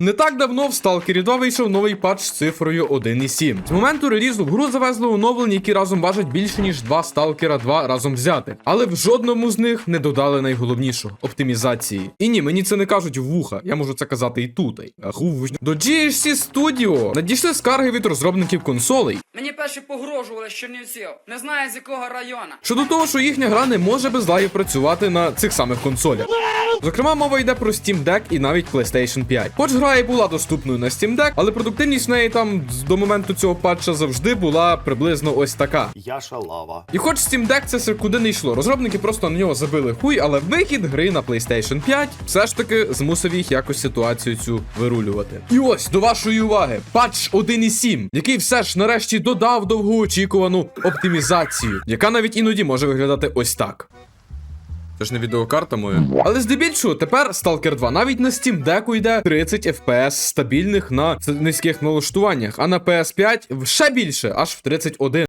Не так давно в Stalker 2 вийшов новий патч з цифрою 1.7. З моменту релізу в гру завезли оновлення, які разом важать більше ніж два Stalker 2 разом взяти. Але в жодному з них не додали найголовнішого оптимізації. І ні, мені це не кажуть в вуха, я можу це казати і тут. До GHC Studio надійшли скарги від розробників консолей. Мені перші погрожували з Чернівців. Не знаю з якого району. Щодо того, що їхня гра не може без лагів працювати на цих самих консолях. Зокрема, мова йде про Steam Deck і навіть PlayStation 5. Хоч гра і була доступною на Steam Deck, але продуктивність в неї там до моменту цього патча завжди була приблизно ось така. Я шалава. І хоч Steam Deck це все куди не йшло, розробники просто на нього забили хуй, але вихід гри на PlayStation 5 все ж таки змусив їх якось ситуацію цю вирулювати. І ось до вашої уваги, патч 1.7, який все ж нарешті додав довгоочікувану оптимізацію, яка навіть іноді може виглядати ось так. Це ж не відеокарта моя. Але здебільшого тепер Stalker 2 навіть на Steam Deck йде 30 FPS стабільних на низьких налаштуваннях, а на PS5 ще більше, аж в 31.